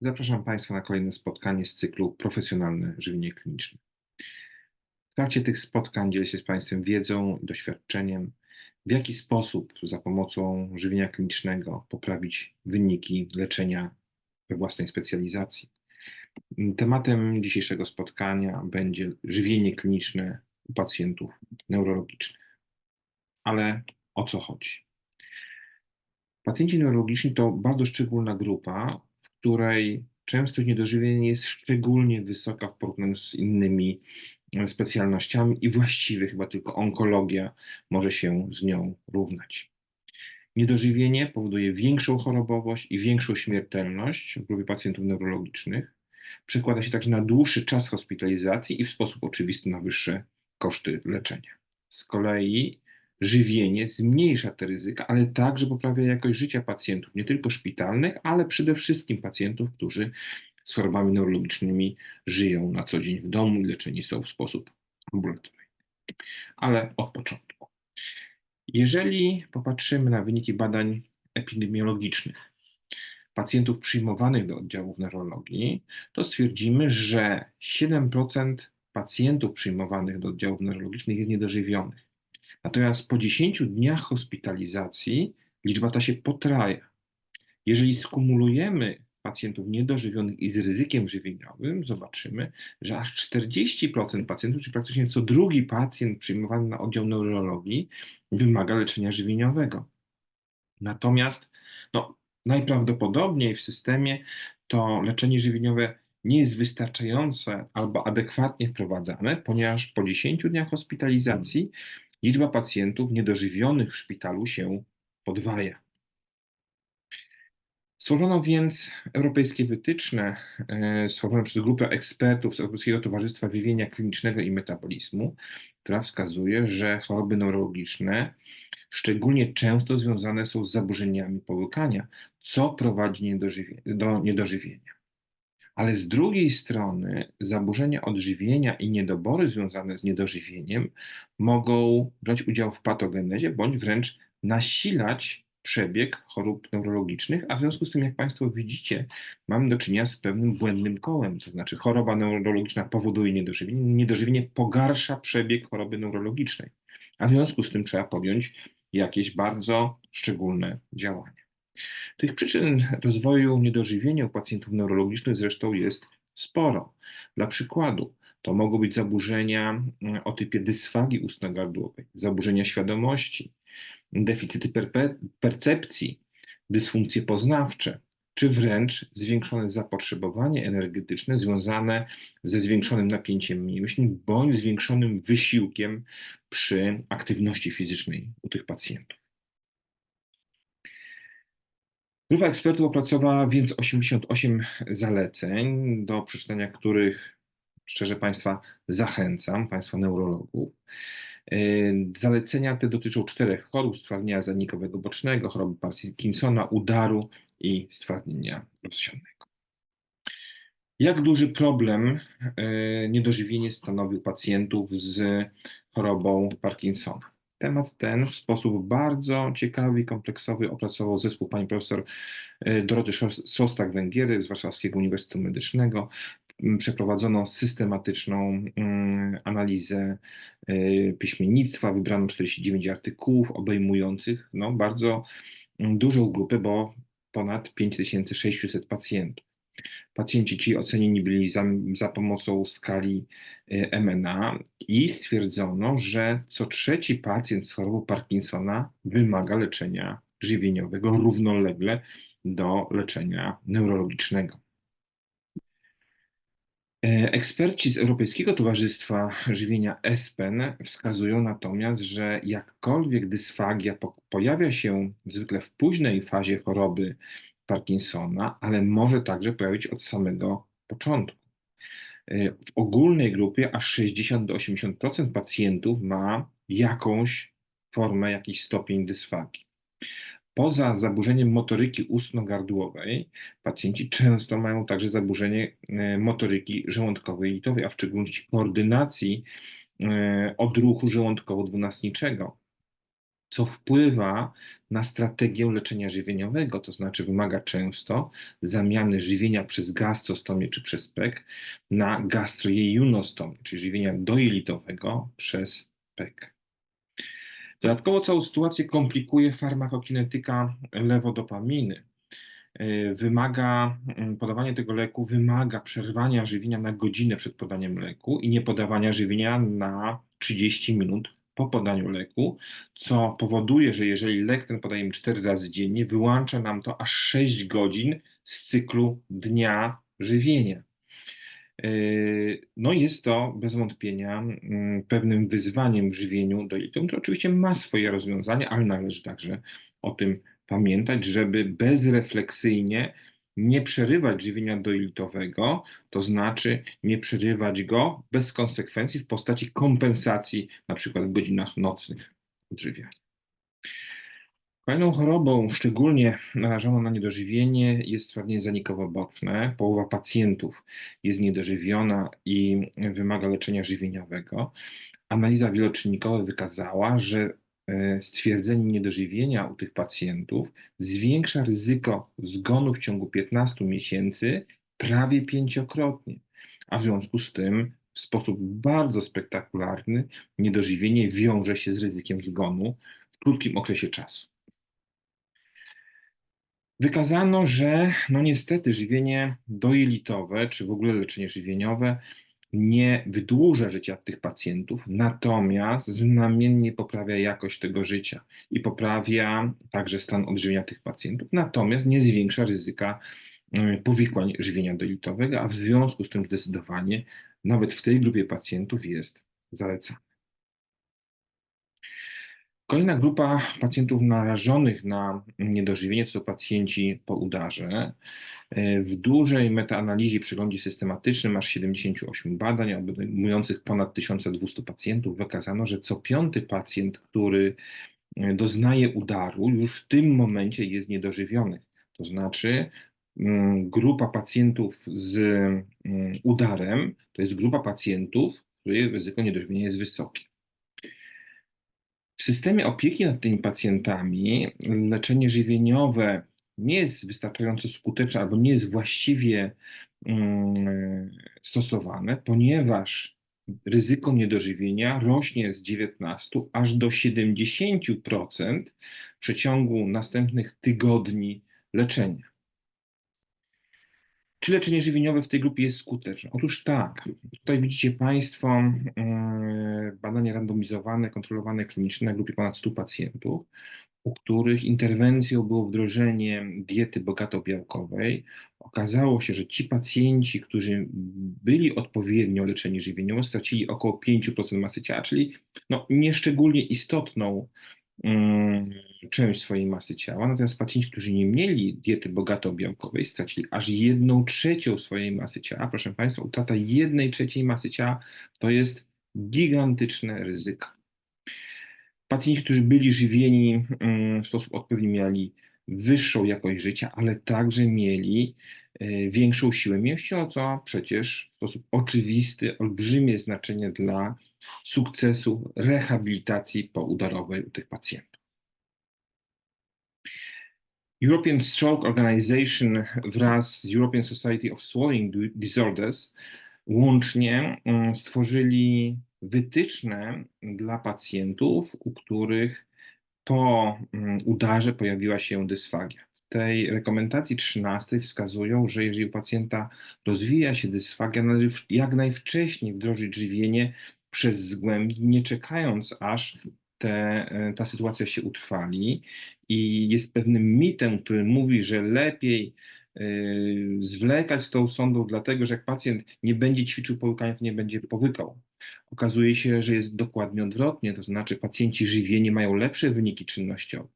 Zapraszam Państwa na kolejne spotkanie z cyklu Profesjonalne Żywienie Kliniczne. W trakcie tych spotkań dzielę się z Państwem wiedzą i doświadczeniem, w jaki sposób za pomocą żywienia klinicznego poprawić wyniki leczenia we własnej specjalizacji. Tematem dzisiejszego spotkania będzie żywienie kliniczne u pacjentów neurologicznych. Ale o co chodzi? Pacjenci neurologiczni to bardzo szczególna grupa, której częstość niedożywienia jest szczególnie wysoka w porównaniu z innymi e, specjalnościami i właściwie chyba tylko onkologia może się z nią równać. Niedożywienie powoduje większą chorobowość i większą śmiertelność w grupie pacjentów neurologicznych. Przekłada się także na dłuższy czas hospitalizacji i w sposób oczywisty na wyższe koszty leczenia. Z kolei żywienie zmniejsza te ryzyka, ale także poprawia jakość życia pacjentów, nie tylko szpitalnych, ale przede wszystkim pacjentów, którzy z chorobami neurologicznymi żyją na co dzień w domu i leczeni są w sposób ambulatoryjny. Ale od początku. Jeżeli popatrzymy na wyniki badań epidemiologicznych pacjentów przyjmowanych do oddziałów neurologii, to stwierdzimy, że 7% pacjentów przyjmowanych do oddziałów neurologicznych jest niedożywionych. Natomiast po 10 dniach hospitalizacji liczba ta się potraja. Jeżeli skumulujemy pacjentów niedożywionych i z ryzykiem żywieniowym, zobaczymy, że aż 40% pacjentów, czyli praktycznie co drugi pacjent przyjmowany na oddział neurologii, wymaga leczenia żywieniowego. Natomiast no, najprawdopodobniej w systemie to leczenie żywieniowe nie jest wystarczające albo adekwatnie wprowadzane, ponieważ po 10 dniach hospitalizacji liczba pacjentów niedożywionych w szpitalu się podwaja. Stworzono więc europejskie wytyczne, e, stworzone przez grupę ekspertów z Europejskiego Towarzystwa Wywienia Klinicznego i Metabolizmu, która wskazuje, że choroby neurologiczne szczególnie często związane są z zaburzeniami połykania, co prowadzi do niedożywienia. Ale z drugiej strony zaburzenia odżywienia i niedobory związane z niedożywieniem mogą brać udział w patogenezie bądź wręcz nasilać przebieg chorób neurologicznych, a w związku z tym, jak Państwo widzicie, mamy do czynienia z pewnym błędnym kołem, to znaczy choroba neurologiczna powoduje niedożywienie, niedożywienie pogarsza przebieg choroby neurologicznej, a w związku z tym trzeba podjąć jakieś bardzo szczególne działania. Tych przyczyn rozwoju niedożywienia u pacjentów neurologicznych zresztą jest sporo. Dla przykładu, to mogą być zaburzenia mm, o typie dysfagii ustno-gardłowej, zaburzenia świadomości, deficyty percepcji, dysfunkcje poznawcze, czy wręcz zwiększone zapotrzebowanie energetyczne związane ze zwiększonym napięciem mięśni bądź zwiększonym wysiłkiem przy aktywności fizycznej u tych pacjentów. Grupa ekspertów opracowała więc 88 zaleceń, do przeczytania których szczerze Państwa zachęcam, Państwa neurologów. Yy, zalecenia te dotyczą czterech chorób: stwardnienia zanikowego bocznego, choroby Parkinsona, udaru i stwardnienia rozsianego. Jak duży problem yy, niedożywienie stanowił pacjentów z chorobą Parkinsona? Temat ten w sposób bardzo ciekawy i kompleksowy opracował zespół pani profesor e, Doroty Szostak-Węgiery z Warszawskiego Uniwersytetu Medycznego. Przeprowadzono systematyczną analizę e, piśmiennictwa, wybrano 49 artykułów obejmujących no, bardzo dużą grupę, bo ponad 5600 pacjentów. Pacjenci ci ocenieni byli za, za pomocą skali y, MNA i stwierdzono, że co trzeci pacjent z chorobą Parkinsona wymaga leczenia żywieniowego równolegle do leczenia neurologicznego. E, eksperci z Europejskiego Towarzystwa Żywienia ESPEN wskazują natomiast, że jakkolwiek dysfagia pojawia się zwykle w późnej fazie choroby Parkinsona, ale może także pojawić od samego początku. Y, w ogólnej grupie aż 60 do 80% pacjentów ma jakąś formę, jakiś stopień dysfagii. Poza zaburzeniem motoryki ustno-gardłowej, pacjenci często mają także zaburzenie y, motoryki żołądkowej litowej, a w szczególności koordynacji y, odruchu żołądkowo-dwunastniczego. Co wpływa na strategię leczenia żywieniowego, to znaczy wymaga często zamiany żywienia przez gastrostomię czy przez PEK na gastrojejunnostomię, czyli żywienia dojelitowego przez PEK. Dodatkowo całą sytuację komplikuje farmakokinetyka lewodopaminy. Yy, Wymaga, podawanie tego leku wymaga przerwania żywienia na godzinę przed podaniem leku i nie podawania żywienia na 30 minut po podaniu leku, co powoduje, że jeżeli lek ten podajemy 4 razy dziennie, wyłącza nam to aż 6 godzin z cyklu dnia żywienia. Yy, No jest to bez wątpienia mm, pewnym wyzwaniem w żywieniu dolitowym, które oczywiście ma swoje rozwiązania, ale należy także o tym pamiętać, żeby bezrefleksyjnie nie przerywać żywienia doilitowego, to znaczy nie przerywać go bez konsekwencji w postaci kompensacji, na przykład w godzinach nocnych odżywiania. Kolejną chorobą szczególnie narażoną na niedożywienie jest stwardnienie zanikowo-boczne. Połowa pacjentów jest niedożywiona i wymaga leczenia żywieniowego. Analiza wieloczynnikowa wykazała, że e, stwierdzenie niedożywienia u tych pacjentów zwiększa ryzyko zgonu w ciągu 15 miesięcy prawie pięciokrotnie, a w związku z tym w sposób bardzo spektakularny niedożywienie wiąże się z ryzykiem zgonu w krótkim okresie czasu. Wykazano, że no niestety żywienie dojelitowe, czy w ogóle leczenie żywieniowe nie wydłuża życia tych pacjentów, natomiast znamiennie poprawia jakość tego życia i poprawia także stan odżywienia tych pacjentów, natomiast nie zwiększa ryzyka y, powikłań żywienia dojelitowego, a w związku z tym zdecydowanie nawet w tej grupie pacjentów jest zalecane. Kolejna grupa pacjentów narażonych na niedożywienie to pacjenci po udarze. W dużej metaanalizie przeglądzie systematycznym aż 78 badań obejmujących ponad 1200 pacjentów wykazano, że co piąty pacjent, który doznaje udaru, już w tym momencie jest niedożywiony. To znaczy mm, grupa pacjentów z mm, udarem to jest grupa pacjentów, której ryzyko niedożywienia jest wysokie. W systemie opieki nad tymi pacjentami leczenie żywieniowe nie jest wystarczająco skuteczne albo nie jest właściwie mm, stosowane, ponieważ ryzyko niedożywienia rośnie z 19 aż do 70% w przeciągu następnych tygodni leczenia. Czy leczenie żywieniowe w tej grupie jest skuteczne? Otóż tak. Tutaj widzicie Państwo mm, badania randomizowane, kontrolowane kliniczne na grupie ponad 100 pacjentów, u których interwencją było wdrożenie diety bogato-białkowej. Okazało się, że ci pacjenci, którzy byli odpowiednio leczeni żywieniowo, stracili około 5% masy ciała, czyli no, nieszczególnie istotną część swojej masy ciała, natomiast pacjenci, którzy nie mieli diety bogato-białkowej, stracili aż jedną trzecią swojej masy ciała. Proszę Państwa, utrata jednej trzeciej masy ciała to jest gigantyczne ryzyko. Pacjenci, którzy byli żywieni mm, w sposób odpowiedni, mieli wyższą jakość życia, ale także mieli e, większą siłę mięśniową, co przecież w sposób oczywisty olbrzymie znaczenie dla sukcesu rehabilitacji poudarowej u tych pacjentów. European Stroke Organization wraz z European Society of Swallowing Disorders łącznie mm, stworzyli wytyczne dla pacjentów, u których po mm, udarze pojawiła się dysfagia. W tej rekomendacji 13 wskazują, że jeżeli u pacjenta rozwija się dysfagia, należy jak najwcześniej wdrożyć żywienie przez zgłębi, nie czekając aż te, e, ta sytuacja się utrwali i jest pewnym mitem, który mówi, że lepiej y, zwlekać z tą sondą, dlatego że jak pacjent nie będzie ćwiczył połykania, to nie będzie powykał. Okazuje się, że jest dokładnie odwrotnie, to znaczy pacjenci żywieni mają lepsze wyniki czynnościowe,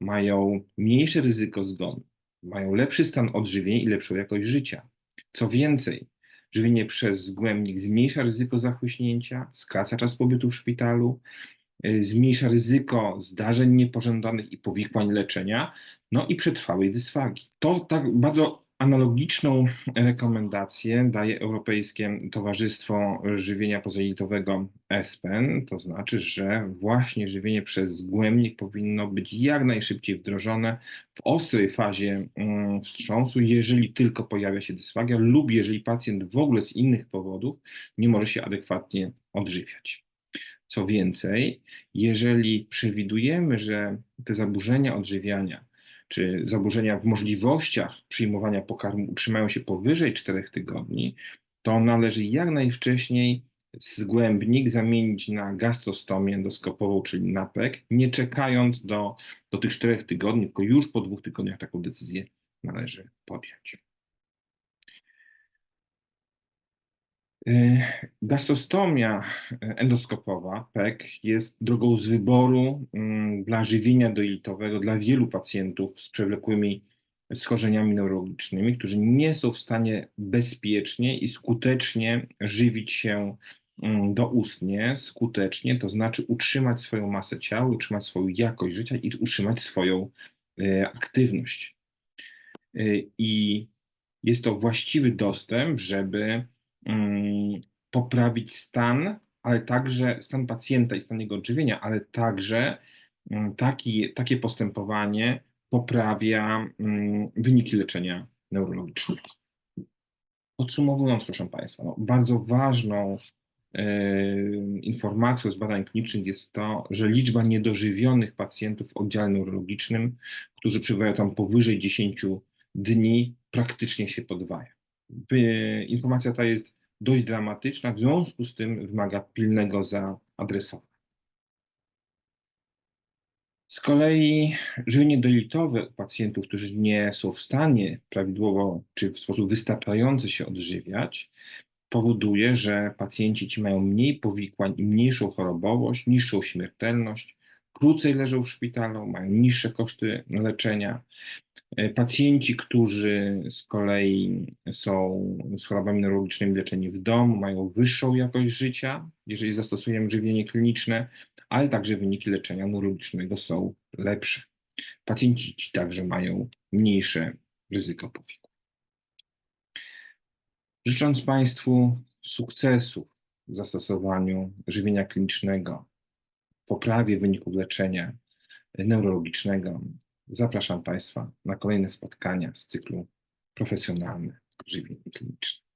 mają mniejsze ryzyko zgonu, mają lepszy stan odżywienia i lepszą jakość życia. Co więcej, żywienie przez zgłębnik zmniejsza ryzyko zachłyśnięcia, skraca czas pobytu w szpitalu, y, zmniejsza ryzyko zdarzeń niepożądanych i powikłań leczenia, no i przetrwałej dysfagii. To tak bardzo Analogiczną rekomendację daje Europejskie Towarzystwo Żywienia Pozaliczowego ESPEN, to znaczy, że właśnie żywienie przez wzgłębnik powinno być jak najszybciej wdrożone w ostrej fazie mm, wstrząsu, jeżeli tylko pojawia się dysfagia lub jeżeli pacjent w ogóle z innych powodów nie może się adekwatnie odżywiać. Co więcej, jeżeli przewidujemy, że te zaburzenia odżywiania czy zaburzenia w możliwościach przyjmowania pokarmu utrzymają się powyżej 4 tygodni, to należy jak najwcześniej zgłębnik zamienić na gastrostomię endoskopową, czyli NAPEK, nie czekając do, do tych 4 tygodni, tylko już po dwóch tygodniach taką decyzję należy podjąć. Gastrostomia endoskopowa, PEK, jest drogą z wyboru mm, dla żywienia dojelitowego dla wielu pacjentów z przewlekłymi schorzeniami neurologicznymi, którzy nie są w stanie bezpiecznie i skutecznie żywić się mm, doustnie, skutecznie, to znaczy utrzymać swoją masę ciała, utrzymać swoją jakość życia i utrzymać swoją y, aktywność. Y, I jest to właściwy dostęp, żeby poprawić stan, ale także stan pacjenta i stan jego odżywienia, ale także mm, taki, takie postępowanie poprawia mm, wyniki leczenia neurologicznego. Podsumowując, proszę Państwa, no, bardzo ważną yy, informacją z badań klinicznych jest to, że liczba niedożywionych pacjentów w oddziale neurologicznym, którzy przebywają tam powyżej 10 dni, praktycznie się podwaja. Wy- Informacja ta jest dość dramatyczna, w związku z tym wymaga pilnego zaadresowania. Z kolei żywienie dojelitowe u pacjentów, którzy nie są w stanie prawidłowo czy w sposób wystarczający się odżywiać, powoduje, że pacjenci ci mają mniej powikłań i mniejszą chorobowość, niższą śmiertelność, krócej leżą w szpitalu, mają niższe koszty leczenia. E, Pacjenci, którzy z kolei są z chorobami neurologicznymi leczeni w domu, mają wyższą jakość życia, jeżeli zastosujemy żywienie kliniczne, ale także wyniki leczenia neurologicznego są lepsze. Pacjenci ci także mają mniejsze ryzyko powikłań. Życząc Państwu sukcesów w zastosowaniu żywienia klinicznego, poprawie wyników leczenia neurologicznego, zapraszam Państwa na kolejne spotkania z cyklu profesjonalne żywienie kliniczne.